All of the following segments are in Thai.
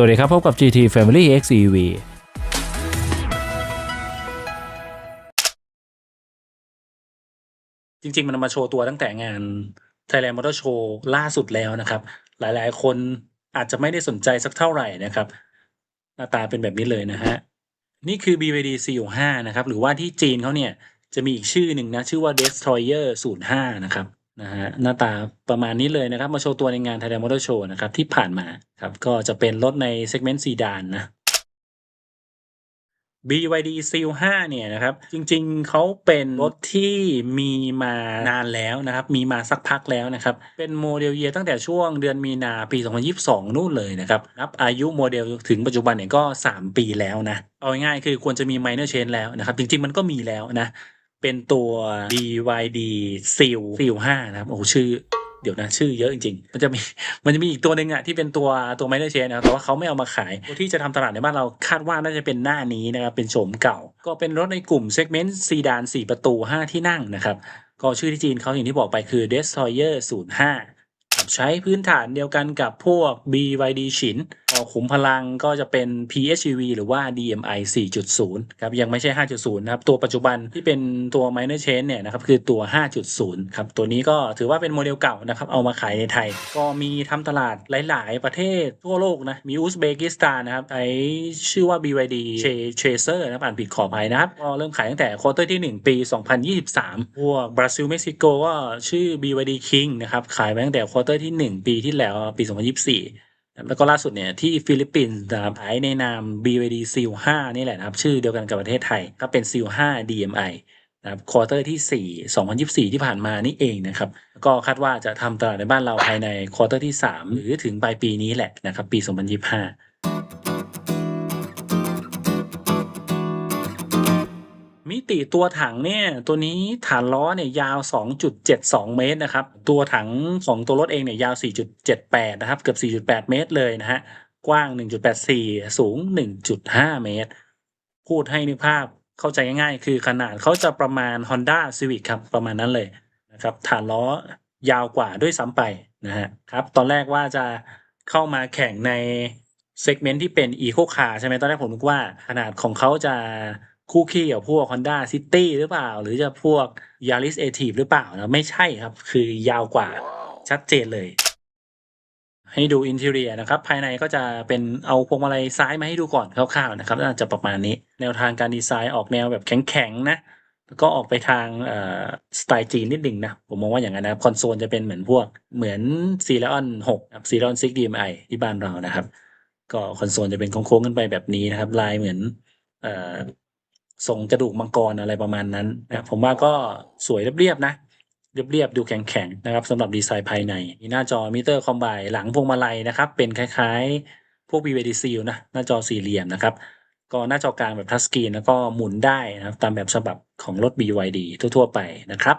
สวัสดีครับพบกับ GT Family XEV จริง ๆ มันมาโชว์ตัวตั้งแต่งาน Thailand Motor Show ล่าสุดแล้วนะครับ หลายๆ คนอาจจะไม่ได้สนใจสักเท่าไหร่นะครับ หน้าตาเป็นแบบนี้เลยนะฮะ นี่คือ BYD C65 นะครับ หรือว่าที่จีนเขาเนี่ย จะมีอีกชื่อหนึ่งนะ ชื่อว่า Destroyer 05 นะครับ นะฮะหน้าตาประมาณนี้เลยนะครับมาโชว์ตัวในงาน Thailand Motor Show นะครับที่ผ่านมาครับก็จะเป็นรถในเซกเมนต์ซีดานนะ BYD Seal 5เนี่ยนะครับ จริงๆเขาเป็นรถที่มีมานานแล้วนะครับ มีมาสักพักแล้วนะครับ เป็นโมเดลเยียตั้งแต่ช่วงเดือนมีนาปี 2022 นู่นเลยนะครับ นับอายุโมเดลถึงปัจจุบันเนี่ยก็ 3 ปีแล้วนะ เอาง่ายๆคือควรจะมี minor change แล้วนะครับ จริงๆมันก็มีแล้วนะ เป็นตัว BYD Seal Seal 5 นะครับ โอ้ชื่อ เดี๋ยวนะ ชื่อเยอะจริงๆ มันจะมี มันจะมีอีกตัวหนึ่งอะที่เป็นตัวตัวไมเนอร์เชนนะครับแต่ว่าเขาไม่เอามาขาย ตัวที่จะทำตลาดในบ้านเราคาดว่าน่าจะเป็นหน้านี้นะครับ เป็นโฉมเก่า ก็เป็นรถในกลุ่มเซกเมนต์ซีดาน 4 ประตู 5 ที่นั่งนะครับ ก็ชื่อที่จีนเขาอย่างที่บอกไปคือ Destroyer 05 ใช้พื้นฐานเดียวกันกับพวก BYD ฉินขุมพลังก็จะเป็น PHEV หรือว่า DMI 4.0 ครับ ยังไม่ใช่ 5.0 นะครับ ตัวปัจจุบันที่เป็นตัว minor change เนี่ยนะครับ คือตัว 5.0 ครับ ตัวนี้ก็ถือว่าเป็นโมเดลเก่านะครับ เอามาขายในไทย ก็มีทำตลาดหลาย ๆ ประเทศทั่วโลกนะ มีอุซเบกิสถานนะครับใช้ชื่อว่า BYD Chaser นะครับอ่านผิดขออภัยนะครับ ก็เริ่มขายตั้งแต่ควอเตอร์ที่ 1 ปี 2023 พวกบราซิลเม็กซิโกก็ชื่อ BYD King นะครับ ขายมาตั้งแต่ควอเตอร์ที่หนึ่งปีที่แล้วปีสองพันยิบสี่แล้วก็ล่าสุดเนี่ยที่ฟิลิปปินส์นะครับขายในนาม BVD Seal 5นี่แหละนะครับ ชื่อเดียวกันกับประเทศไทยก็เป็น Seal 5 DMI นะครับควอเตอร์ที่ 4 2024 ที่ผ่านมานี่เองนะครับ ก็คาดว่าจะทำตลาดในบ้านเราภายในควอเตอร์ที่ 3 หรือถึงปลายปีนี้แหละนะครับ ปี 2025 มิติตัวถังเนี่ยตัวนี้ฐานล้อเนี่ยยาว 2.72 เมตรนะครับ ตัวถังของตัวรถเองเนี่ยยาว 4.78 นะครับ เกือบ 4.8 เมตรเลยนะฮะ กว้าง 1.84 สูง 1.5 เมตร พูดให้นึกภาพเข้าใจง่ายๆ คือขนาดเขาจะประมาณ Honda Civic ครับ ประมาณนั้นเลยนะครับ ฐานล้อยาวกว่าด้วยซ้ำไปนะฮะครับ ตอนแรกว่าจะเข้ามาแข่งในเซกเมนต์ที่เป็น Eco Car ใช่ไหมตอนแรกผมนึกว่าขนาดของเขาจะ คู่ขี้กับพวก Honda City หรือเปล่า หรือจะพวก Yaris a t i v หรือเปล่านะไม่ใช่ครับ คือยาวกว่าชัดเจนเลย ให้ดูอินเท i รียนะครับ ภายในก็จะเป็นเอาพวงมาลัยซ้ายมาให้ดูก่อนคร่าวๆนะครับน่าจะประมาณนี้ แนวทางการดีไซน์ออกแนวแบบแข็งๆนะแล้วก็ออกไปทางเอ่อสไตล์จีนนิดหนึ่งนะ ผมมองว่าอย่างนั้นนะคอนโซลจะเป็นเหมือนพวกเหมือน c ี r อ o n 6ครับ c ี r อ o n 6 DMI ที่บ้านเรานะครับ ก็คอนโซลจะเป็นโค้งๆขึ้นไปแบบนี้นะครับ ลายเหมือนเอ่อ ทรงกระดูกมังกรอะไรประมาณนั้นนะผมว่าก็สวยเรียบๆนะเรียบๆดูแข็งๆนะครับสำหรับดีไซน์ภายในมีหน้าจอมิเตอร์คอมไบหลังพวงมาลัยนะครับ เป็นคล้ายๆ พวก BYD Seal นะหน้าจอสี่เหลี่ยมนะครับ ก็หน้าจอกลางแบบทัชสกรีนแล้วก็หมุนได้นะครับ ตามแบบฉบับของรถ BYD ทั่วๆไปนะครับ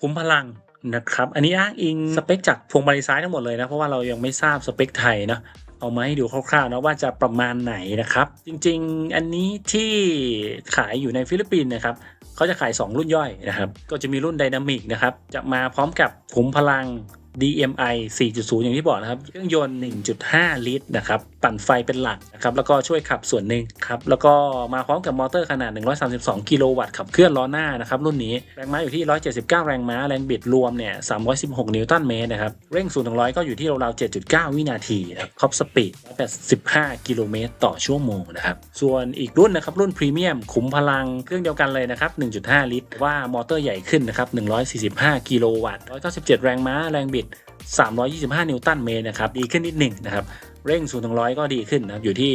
คุ้มพลังนะครับ อันนี้อ้างอิงสเปคจากพวงมาลัยซ้ายทั้งหมดเลยนะ เพราะว่าเรายังไม่ทราบสเปคไทยเนาะ เอามาให้ดูคร่าวๆนะว่าจะประมาณไหนนะครับ จริงๆ อันนี้ที่ขายอยู่ในฟิลิปปินส์นะครับเขาจะขาย 2 รุ่นย่อยนะครับ ก็จะมีรุ่นไดนามิกนะครับ จะมาพร้อมกับขุมพลัง DMI 4.0 อย่างที่บอกนะครับ เครื่องยนต์ 1.5 ลิตรนะครับ ปั่นไฟเป็นหลักนะครับ แล้วก็ช่วยขับส่วนหนึ่งครับ แล้วก็มาพร้อมกับมอเตอร์ขนาด 132 กิโลวัตต์ขับเคลื่อนล้อหน้านะครับ รุ่นนี้ แรงม้าอยู่ที่ 179 แรงม้า แรงบิดรวมเนี่ย 316 นิวตันเมตรนะครับ เร่ง0ถึง100ก็อยู่ที่ราวๆ7.9 วินาทีนะครับท็อปสปีด185 กิโลเมตรต่อชั่วโมงนะครับ ส่วนอีกรุ่นนะครับ รุ่นพรีเมียมขุมพลังเครื่องเดียวกันเลยนะครับ 1.5 ลิตร ว่ามอเตอร์ใหญ่ขึ้นนะครับ145 กิโลวัตต์197 แรงม้าแรงบิด325 นิวตันเมตรนะครับ ดีขึ้นนิดหนึ่งนะครับ เร่ง 0 ถึง 100 ก็ดีขึ้นนะครับ อยู่ที่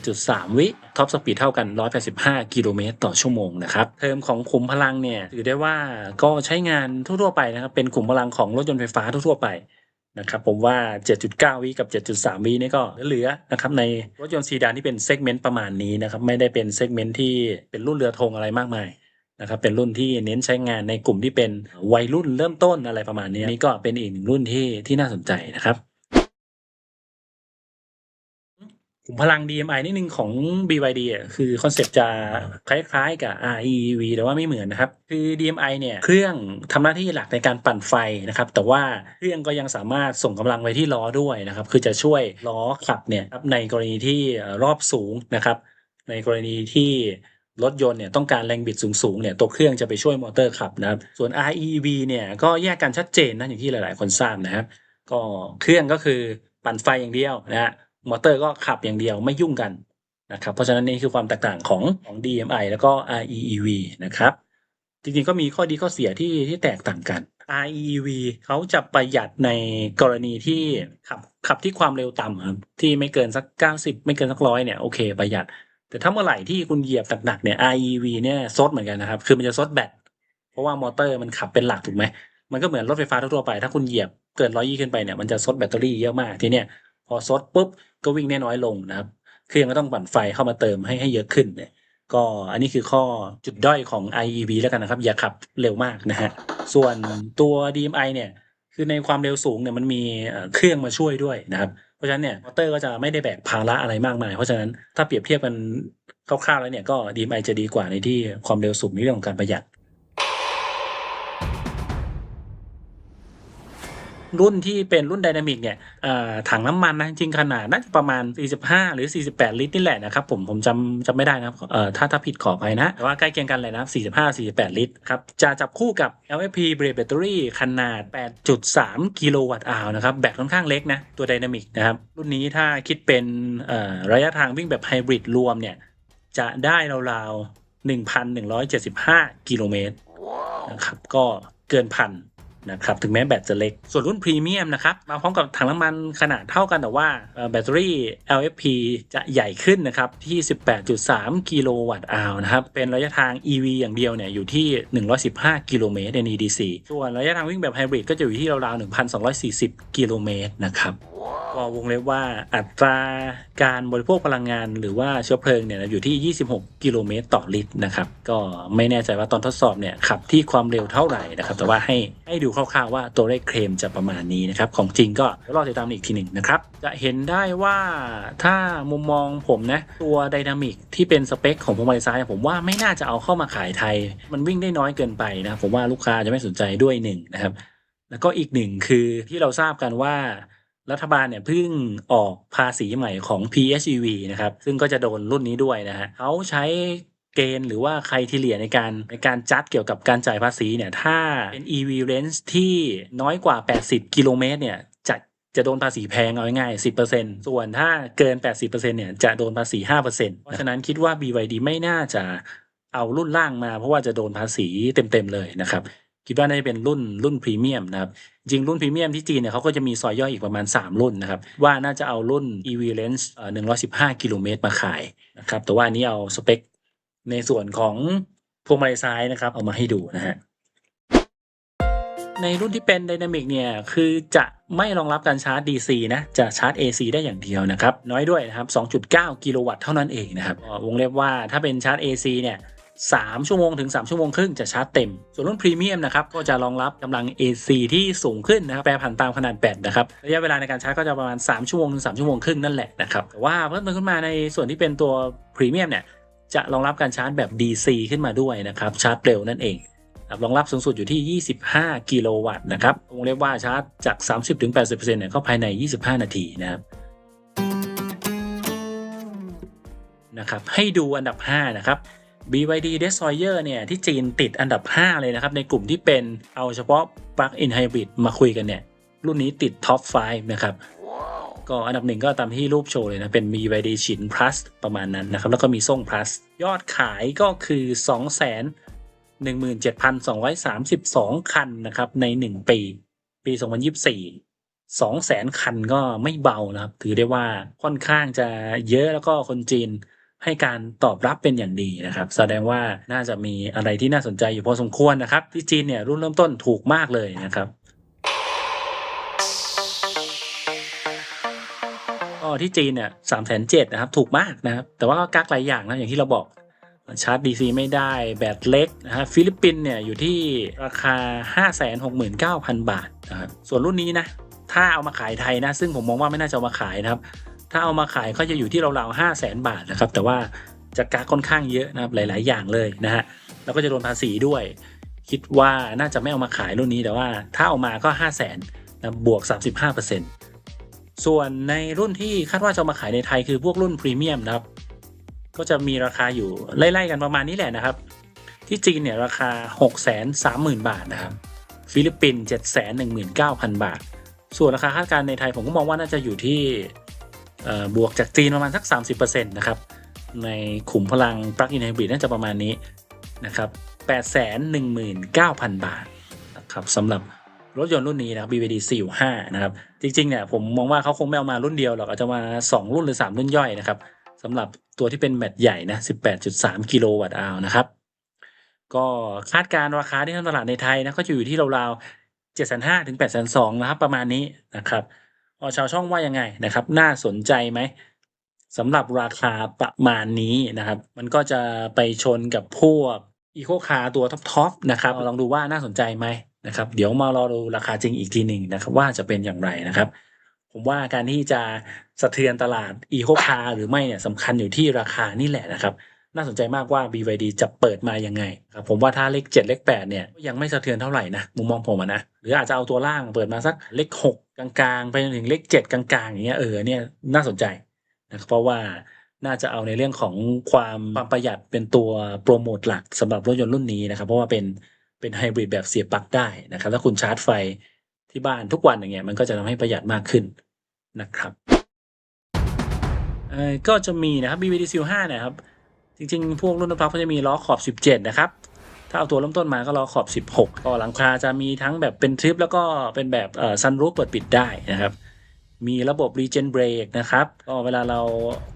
7.3 วิ ท็อปสปีดเท่ากัน 185 กิโลเมตรต่อชั่วโมงนะครับ เทอมของขุมพลังเนี่ย ถือได้ว่าก็ใช้งานทั่วๆไปนะครับ เป็นขุมพลังของรถยนต์ไฟฟ้าทั่วๆไปนะครับผมว่า 7.9 วิกับ 7.3 วินี่ก็เหลือนะครับในรถยนต์ซีดานที่เป็นเซกเมนต์ประมาณนี้นะครับ ไม่ได้เป็นเซกเมนต์ที่เป็นรุ่นเรือธงอะไรมากมาย นะครับเป็นรุ่นที่เน้นใช้งานในกลุ่มที่เป็นวัยรุ่นเริ่มต้นอะไรประมาณนี้นี่ก็เป็นอีกหนึ่งรุ่นที่ที่น่าสนใจนะครับหขุมพลัง DMI นิดนึงของ BYD อะคือคอนเซ็ปต์จะคล้ายๆกับ REV แต่ว่าไม่เหมือนนะครับ คือ DMI เนี่ยเครื่องทำหน้าที่หลักในการปั่นไฟนะครับ แต่ว่าเครื่องก็ยังสามารถส่งกำลังไปที่ล้อด้วยนะครับ คือจะช่วยล้อขับเนี่ยครับในกรณีที่รอบสูงนะครับ ในกรณีที่ รถยนต์เนี่ยต้องการแรงบิดสูงๆเนี่ยตัวเครื่องจะไปช่วยมอเตอร์ขับนะครับส่วน REV เนี่ยก็แยกกันชัดเจนนะอย่างที่หลาย ๆ คนทราบนะครับ ก็เครื่องก็คือปั่นไฟอย่างเดียวนะฮะมอเตอร์ก็ขับอย่างเดียวไม่ยุ่งกันนะครับเพราะฉะนั้นนี่คือความแตกต่างของของ DMI แล้วก็ REEV นะครับจริงๆก็มีข้อดีข้อเสียที่ที่แตกต่างกัน REEV เขาจะประหยัดในกรณีที่ขับขับที่ความเร็วต่ำครับที่ไม่เกินสัก 90 ไม่เกินสักร้อยเนี่ยโอเคประหยัด แต่ถ้าเมื่อไหร่ที่คุณเหยียบหนักๆเนี่ย REV เนี่ยซดเหมือนกันนะครับ คือมันจะซดแบตเพราะว่ามอเตอร์มันขับเป็นหลักถูกไหมมันก็เหมือนรถไฟฟ้าทั่วไป ถ้าคุณเหยียบเกินร้อยี่ขึ้นไปเนี่ยมันจะซดแบตเตอรี่เยอะมากทีเนี้ยพอซดปุ๊บก็วิ่งได้น้อยลงนะครับเครื่องก็ต้องปั่นไฟเข้ามาเติมให้ให้เยอะขึ้นเนี่ยก็อันนี้คือข้อจุดด้อยของ IEV แล้วกันนะครับ อย่าขับเร็วมากนะฮะส่วนตัว DMI เนี่ยคือในความเร็วสูงเนี่ยมันมีเครื่องมาช่วยด้วยนะครับ เพราะฉะนั้นเนี่ยมอเตอร์ก็จะไม่ได้แบกภาระอะไรมากมาย เพราะฉะนั้นถ้าเปรียบเทียบกันคร่าวๆแล้วเนี่ยก็ DMI จะดีกว่าในที่ความเร็วสูงในเรื่องของการประหยัด รุ่นที่เป็นรุ่นไดนามิกเนี่ยถังน้ำมันนะจริงขนาดน่าจะประมาณ 45 หรือ 48 ลิตรนี่แหละนะครับผมผมจำจำไม่ได้นะเอ่อถ้าถ้าผิดขอไปนะ แต่ว่าใกล้เคียงกันเลยนะ 45 48 ลิตรครับจะจับคู่กับ LFP Brake Battery ขนาด 8.3 กิโลวัตต์อาวนะครับแบตค่อนข้างเล็กนะ ตัวไดนามิกนะครับ รุ่นนี้ถ้าคิดเป็นระยะทางวิ่งแบบไฮบริดรวมเนี่ยจะได้ราวๆ 1,175 กิโลเมตรนะครับก็เกินพัน นะครับถึงแม้แบตจะเล็ก ส่วนรุ่นพรีเมียมนะครับมาพร้อมกับถังน้ำมันขนาดเท่ากันแต่ว่าแบตเตอรี่ LFP จะใหญ่ขึ้นนะครับที่ 18.3 กิโลวัตต์อาวนะครับเป็นระยะทาง EV อย่างเดียวเนี่ยอยู่ที่ 115 กิโลเมตร NEDC ส่วนระยะทางวิ่งแบบไฮบริดก็จะอยู่ที่ราวๆ 1,240 กิโลเมตรนะครับ ก็วงเล็บว่าอัตราการบริโภคพลังงานหรือว่าเชื้อเพลิงเนี่ยอยู่ที่ 26 กิโลเมตรต่อลิตรนะครับ ก็ไม่แน่ใจว่าตอนทดสอบเนี่ยขับที่ความเร็วเท่าไหร่นะครับ แต่ว่าให้ให้ดูคร่าวๆว่าตัวเลขเคลมจะประมาณนี้นะครับ ของจริงก็รอติดตามอีกทีหนึ่งนะครับ จะเห็นได้ว่าถ้ามุมมองผมนะตัวไดนามิกที่เป็นสเปคของพวงมาลัยซ้ายผมว่าไม่น่าจะเอาเข้ามาขายไทย มันวิ่งได้น้อยเกินไปนะผมว่าลูกค้าจะไม่สนใจด้วยหนึ่งนะครับแล้วก็อีกหนึ่งคือที่เราทราบกันว่า รัฐบาลเนี่ยเพิ่งออกภาษีใหม่ของ PHEV นะครับ ซึ่งก็จะโดนรุ่นนี้ด้วยนะฮะเขาใช้เกณฑ์หรือว่าใครที่เหลียในการในการจัดเกี่ยวกับการจ่ายภาษีเนี่ย ถ้าเป็น EV range ที่น้อยกว่า 80 กิโลเมตรเนี่ยจะจะโดนภาษีแพงเอาง่ายๆ10%ส่วนถ้าเกิน 80%เนี่ยจะโดนภาษี 5%เพราะฉะนั้นคิดว่า BYD ไม่น่าจะเอารุ่นล่างมาเพราะว่าจะโดนภาษีเต็มๆเลยนะครับ คิดว่าน่าจะเป็นรุ่นรุ่นพรีเมียมนะครับ จริงรุ่นพรีเมียมที่จีนเนี่ยเขาก็จะมีซอยย่อยอีกประมาณ 3 รุ่นนะครับ ว่าน่าจะเอารุ่น EV Range เอ่อ115 กิโลเมตรมาขายนะครับ แต่ว่านี้เอาสเปค ในส่วนของพวงมาลัยซ้ายนะครับ เอามาให้ดูนะฮะในรุ่นที่เป็น Dynamic เนี่ย คือจะไม่รองรับการชาร์จ DC นะ จะชาร์จ AC ได้อย่างเดียวนะครับ น้อยด้วยนะครับ 2.9 กิโลวัตต์เท่านั้นเองนะครับ วงเล็บว่าถ้าเป็นชาร์จ AC เนี่ย 3 ชั่วโมงถึง 3 ชั่วโมงครึ่งจะชาร์จเต็ม ส่วนรุ่นพรีเมียมนะครับก็จะรองรับกำลัง AC ที่สูงขึ้นนะครับแปรผันตามขนาดแบตนะครับระยะเวลาในการชาร์จก็จะประมาณ 3 ชั่วโมงถึง 3 ชั่วโมงครึ่งนั่นแหละนะครับแต่ว่าเพิ่มเติมขึ้นมาในส่วนที่เป็นตัวพรีเมียมเนี่ยจะรองรับการชาร์จแบบ DC ขึ้นมาด้วยนะครับชาร์จเร็วนั่นเองครับรองรับสูงสุดอยู่ที่ 25 กิโลวัตต์นะครับวงเล็บว่าชาร์จจาก 30-80%เนี่ยก็ภายใน 25 นาทีนะครับนะครับให้ดูอันดับ 5 นะครับ BYD Destroyer เนี่ยที่จีนติดอันดับ 5 เลยนะครับ ในกลุ่มที่เป็นเอาเฉพาะ Plug-in Hybrid มาคุยกันเนี่ย รุ่นนี้ติด Top 5นะครับ ก็อันดับหนึ่งก็ตามที่รูปโชว์เลยนะ เป็น BYD ฉิน plus ประมาณนั้นนะครับ แล้วก็มีส่ง plus ยอดขายก็คือ 2 1 7 2 3 2 คันนะครับ ใน 1 ปี ปี 2024 2 0 0แสนคันก็ไม่เบานะครับ ถือได้ว่าค่อนข้างจะเยอะแล้วก็คนจีน ให้การตอบรับเป็นอย่างดีนะครับ แสดงว่าน่าจะมีอะไรที่น่าสนใจอยู่พอสมควรนะครับ ที่จีนเนี่ยรุ่นเริ่มต้นถูกมากเลยนะครับก็ที่จีนเนี่ยสามแสนเจ็ดนะครับ ถูกมากนะครับ แต่ว่าก็กักหลายอย่างนะ อย่างที่เราบอก ชาร์จ DC ไม่ได้ แบตเล็กนะฮะฟิลิปปินส์เนี่ยอยู่ที่ราคา 569,000 บาทนะครับส่วนรุ่นนี้นะ ถ้าเอามาขายไทยนะ ซึ่งผมมองว่าไม่น่าจะเอามาขายนะครับ ถ้าเอามาขายก็จะอยู่ที่ราวๆห้าแสนบาทนะครับ แต่ว่าจะกักค่อนข้างเยอะนะครับหลาย ๆ อย่างเลยนะฮะแล้วก็จะโดนภาษีด้วย คิดว่าน่าจะไม่เอามาขายรุ่นนี้แต่ว่าถ้าเอามาก็ห้าแสนนะบวก 35%ส่วนในรุ่นที่คาดว่าจะมาขายในไทยคือพวกรุ่นพรีเมียมนะครับ ก็จะมีราคาอยู่ไล่ๆกันประมาณนี้แหละนะครับ ที่จีนเนี่ยราคา 6 3 0 0 0 0 บาทนะครับ ฟิลิปปินส์7 1 9 0 0 0 บาท ส่วนราคาคาดการณ์ในไทยผมก็มองว่าน่าจะอยู่ที่ บวกจากจีนประมาณสัก 30%นะครับ ในขุมพลังปลั๊กอินไฮบริดน่าจะประมาณนี้นะครับ819,000 บาทนะครับสำหรับรถยนต์รุ่นนี้นะครับ BYD C5 นะครับ จริงๆเนี่ยผมมองว่าเขาคงไม่เอามารุ่นเดียวหรอกอาจจะมา 2 รุ่นหรือ 3 รุ่นย่อยนะครับสำหรับตัวที่เป็นแบตใหญ่นะ 18.3 กิโลวัตต์อาวนะครับ ก็คาดการณ์ราคาที่ท้องตลาดในไทยนะก็จะอยู่ที่ราวๆ7,500ถึง8,200นะครับประมาณนี้นะครับ ชาวช่องว่ายังไงนะครับ น่าสนใจไหมสำหรับราคาประมาณนี้นะครับ มันก็จะไปชนกับพวกอีโคคาตัวท็อปๆนะครับลองดูว่าน่าสนใจไหมนะครับ เดี๋ยวมารอดูราคาจริงอีกทีหนึ่งนะครับ ว่าจะเป็นอย่างไรนะครับ ผมว่าการที่จะสะเทือนตลาดอีโคคาหรือไม่เนี่ยสำคัญอยู่ที่ราคานี่แหละนะครับ น่าสนใจมากว่า BYD จะเปิดมายังไงครับผมว่าถ้าเลข 7 เลข 8 เนี่ยยังไม่สะเทือนเท่าไหร่นะมุมมองผมนะหรืออาจจะเอาตัวล่างเปิดมาสักเลข 6 กลางๆ ไปจนถึงเลข 7 กลางๆอย่างเงี้ยเออเนี่ยน่าสนใจนะครับเพราะว่าน่าจะเอาในเรื่องของความความประหยัดเป็นตัวโปรโมทหลักสำหรับรถยนต์รุ่นนี้นะครับ เพราะว่าเป็นเป็นไฮบริดแบบเสียบปลั๊กได้นะครับถ้าคุณชาร์จไฟที่บ้านทุกวันอย่างเงี้ยมันก็จะทำให้ประหยัดมากขึ้นนะครับก็จะมีนะครับ BVD Seal 5 นะครับ จริงๆ พวกรุ่นรถพับก็จะมีล้อขอบ 17 นะครับ ถ้าเอาตัวเริ่มต้นมาก็ล้อขอบ 16 ก็หลังคาจะมีทั้งแบบเป็นทริปแล้วก็เป็นแบบซันรูฟเปิดปิดได้นะครับ มีระบบ Regen Brake นะครับ ก็เวลาเรา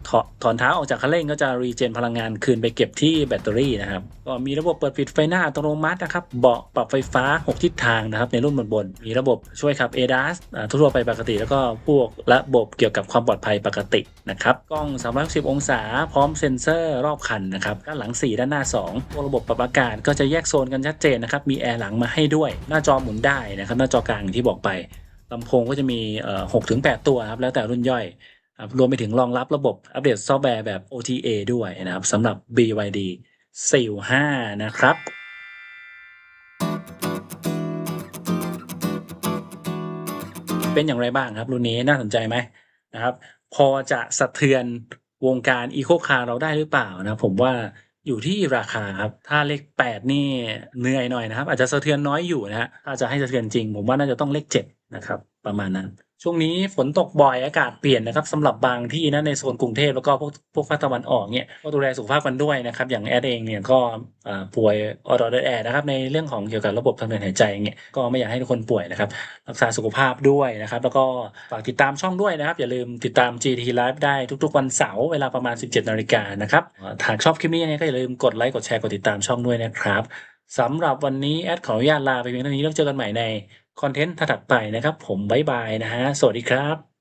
ถอถอนเท้าออกจากคันเร่งก็จะ Regen พลังงานคืนไปเก็บที่แบตเตอรี่นะครับ ก็มีระบบเปิดปิดไฟหน้าอัตโนมัตินะครับ เบาะปรับไฟฟ้า 6 ทิศทางนะครับ ในรุ่นบนบน มีระบบช่วยขับ ADAS อ่าทั่วไปปกติ แล้วก็พวกระบบเกี่ยวกับความปลอดภัยปกตินะครับ กล้อง 360 องศา พร้อมเซ็นเซอร์รอบคันนะครับ ด้านหลัง 4 ด้านหน้า 2 ตัวระบบปรับอากาศก็จะแยกโซนกันชัดเจนนะครับ มีแอร์หลังมาให้ด้วย หน้าจอหมุนได้นะครับ หน้าจอกลางอย่างที่บอกไป ลำโพงก็จะมีเอ่อ6ถึง8ตัวครับ แล้วแต่รุ่นย่อยครับรวมไปถึงรองรับระบบอัปเดตซอฟต์แวร์แบบ OTA ด้วยนะครับสำหรับ BYD Seal 5 นะครับเป็นอย่างไรบ้างครับ รุ่นนี้น่าสนใจไหมนะครับ พอจะสะเทือนวงการอีโคคาร์เราได้หรือเปล่านะผมว่าอยู่ที่ราคาครับ ถ้าเลข 8 นี่เหนื่อยหน่อยนะครับ อาจจะสะเทือนน้อยอยู่นะฮะถ้าจะให้สะเทือนจริง ผมว่าน่าจะต้องเลข 7 นะครับ ประมาณนั้น ช่วงนี้ฝนตกบ่อยอากาศเปลี่ยนนะครับสำหรับบางที่นะในโซนกรุงเทพแล้วก็พวกพวกภาคตะวันออกเนี่ยก็ดูแลสุขภาพกันด้วยนะครับ อย่างแอดเองเนี่ยก็ป่วยออดอแอร์นะครับในเรื่องของเกี่ยวกับระบบทางเดินหายใจเงี้ยก็ไม่อยากให้ทุกคนป่วยนะครับ รักษาสุขภาพด้วยนะครับ แล้วก็ฝากติดตามช่องด้วยนะครับ อย่าลืมติดตาม GT Live ได้ทุก ๆ วันเสาร์เวลาประมาณ 17นาฬิกานะครับอ่าหากชอบคลิปนี้ยังไงก็อย่าลืมกดไลค์กดแชร์กดติดตามช่องด้วยนะครับสำหรับวันนี้แอดขออนุญาตลาไปเพียงเท่านี้แล้วเจอกันใหม่ใน คอนเทนต์ถัดไปนะครับ ผมบ๊ายบายนะฮะ สวัสดีครับ